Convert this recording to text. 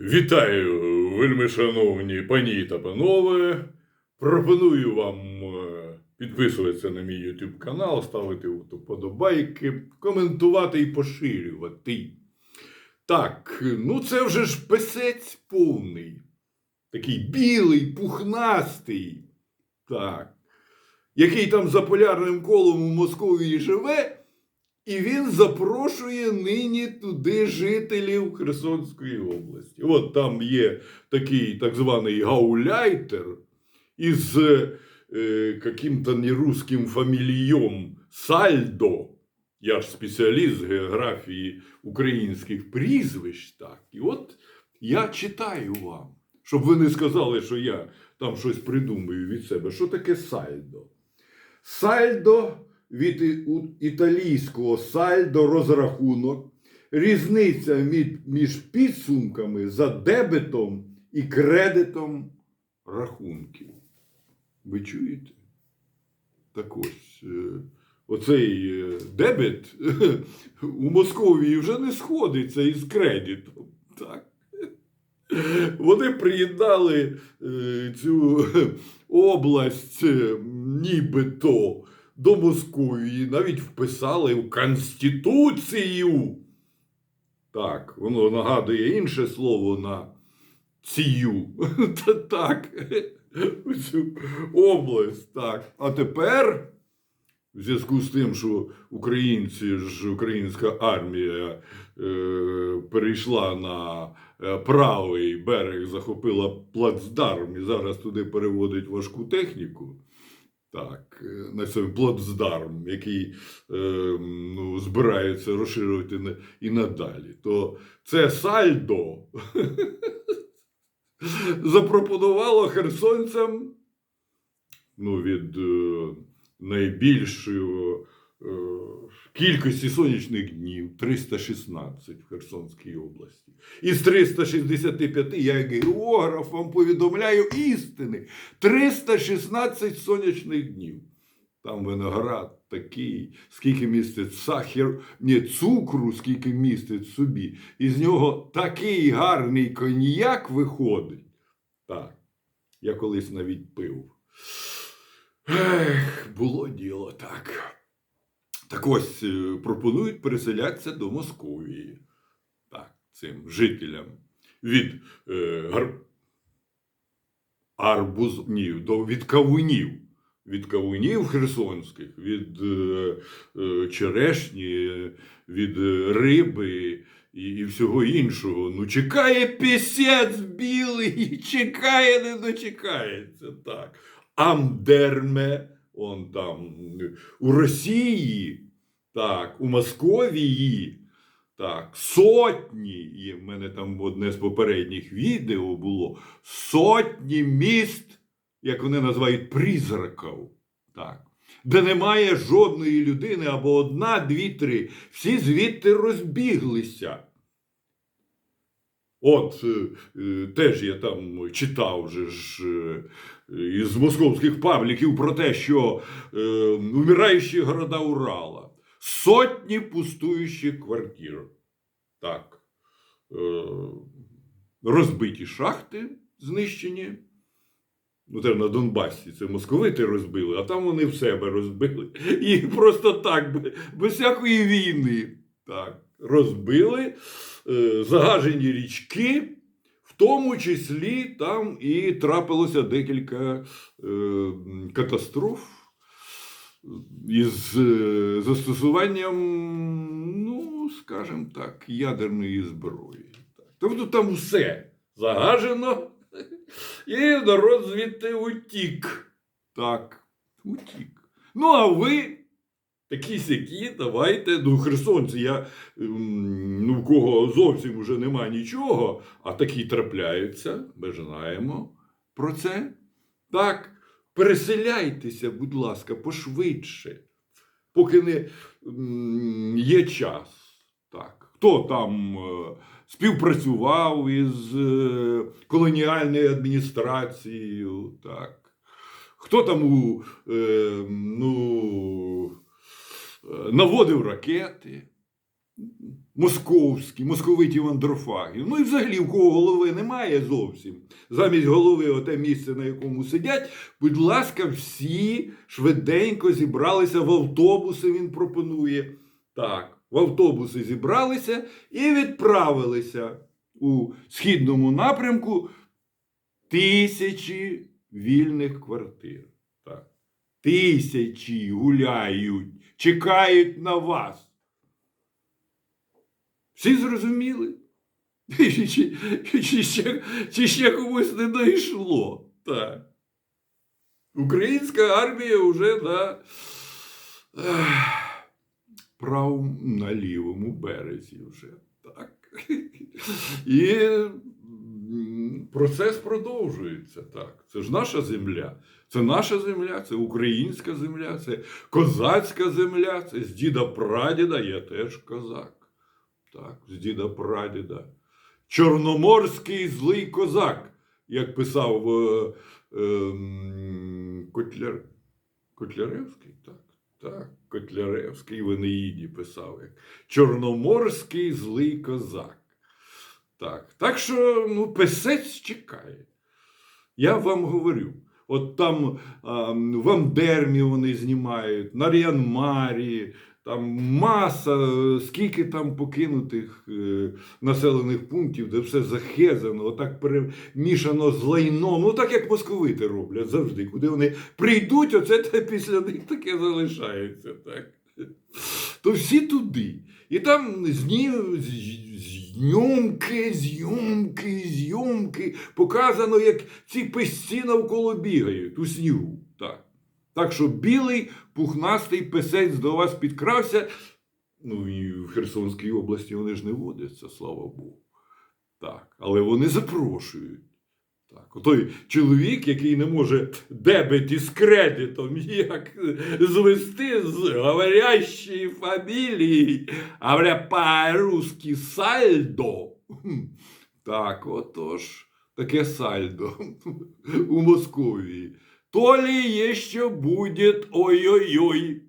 Вітаю, вельми шановні пані та панове. Пропоную вам е, підписуватися на мій YouTube канал, ставити вподобайки, коментувати і поширювати. Так, ну це вже ж писець повний. Такий білий, пухнастий. Так. Який там за полярним колом у Московії живе, і він запрошує нині туди жителів Херсонської області. От там є такий так званий гауляйтер із е, каким-то нерусским фамільйом Сальдо. Я ж спеціаліст з географії українських прізвищ. Так. І от я читаю вам, щоб ви не сказали, що я там щось придумаю від себе. Що таке сальдо? Сальдо від італійського сальдо розрахунок, різниця між підсумками за дебетом і кредитом рахунків. Ви чуєте? Так ось, е, оцей е, дебет у Московії вже не сходиться із кредитом. Так. Вони приєднали е, цю область нібито до Московії, навіть вписали в Конституцію. Так, воно нагадує інше слово на цію. Та так, цю область. Так. А тепер, в зв'язку з тим, що українці ж, українська армія е, перейшла на е, правий берег, захопила плацдарм і зараз туди переводить важку техніку. Так, е, на цей плацдарм, який е, ну, збирається розширювати і надалі, то це сальдо запропонувало херсонцям ну, від е, найбільшої е, кількості сонячних днів 316 в Херсонській області. Із 365 я як географ вам повідомляю істини. 316 сонячних днів. Там виноград такий, скільки містить сахар, ні, цукру, скільки містить собі. І з нього такий гарний коньяк виходить. Так, я колись навіть пив. Ех, було діло так. Так ось е, пропонують переселятися до Московії. Так, цим жителям від е, гар... арбуз... Ні, до... від кавунів. Від кавунів херсонських, від е, е, черешні, від е, риби і, і всього іншого. Ну, чекає пісець білий, чекає, не дочекається. Так. Амдерме, он там у Росії, так, у Московії. Так, сотні, і в мене там одне з попередніх відео було сотні міст, як вони називають, призраків. Так. Де немає жодної людини або одна, дві, три. Всі звідти розбіглися. От е, теж я там читав вже ж е, із московських пабліків про те, що е, умираючі города Урала, сотні пустуючих квартир. Так. Е, розбиті шахти знищені. Ну, це на Донбасі це московити розбили, а там вони в себе розбили. І просто так, без всякої війни. Так, розбили е, загажені річки, тому числі там і трапилося декілька е, катастроф із е, застосуванням, ну, скажімо так, ядерної зброї. Тобто там все загажено, і народ звідти утік. Так, утік. Ну, а ви такі сякі, давайте. Ну, херсонці, я ем, ну, в кого зовсім вже нема нічого, а такі трапляються, ми знаємо про це. Так, переселяйтеся, будь ласка, пошвидше, поки не є час. Так. Хто там е, співпрацював із е, колоніальною адміністрацією, так. Хто там у, е, ну, наводив ракети, московські, московиті вандрофаги. Ну і взагалі, в кого голови немає зовсім. Замість голови, оте місце, на якому сидять, будь ласка, всі швиденько зібралися в автобуси, він пропонує. Так, в автобуси зібралися і відправилися у східному напрямку тисячі вільних квартир. Так. Тисячі гуляють, чекають на вас. Всі зрозуміли? Чи, чи, чи, ще, чи ще комусь не дійшло? Так. Українська армія вже на правому на лівому березі вже. Так. І процес продовжується. Так. Це ж наша земля. Це наша земля, це українська земля, це козацька земля, це з діда прадіда, я теж козак. Так, з діда прадіда. Чорноморський злий козак, як писав е, е, Котляр... Котляревський, так, так, Котляревський в Енеїді писав, як Чорноморський злий козак. Так, так що ну, писець чекає. Я вам говорю. От там а, в Амдермі вони знімають, на Ріанмарі, там маса, е, скільки там покинутих е, населених пунктів, де все захезано, отак перемішано з лайном. Ну так як московити роблять завжди. Куди вони прийдуть, оце те після них таке залишається. Так? То всі туди. І там зні... зйомки, зйомки, зйомки. Показано, як ці песці навколо бігають у снігу. Так. Так що білий пухнастий песець до вас підкрався. Ну і в Херсонській області вони ж не водяться, слава Богу. Так, але вони запрошують. Так, той чоловік, який не може дебет із кредитом, як звести з говорящої фамілії, говоря по-русски сальдо. Так, отож, таке сальдо у Московії. То ли еще будет ой-ой-ой.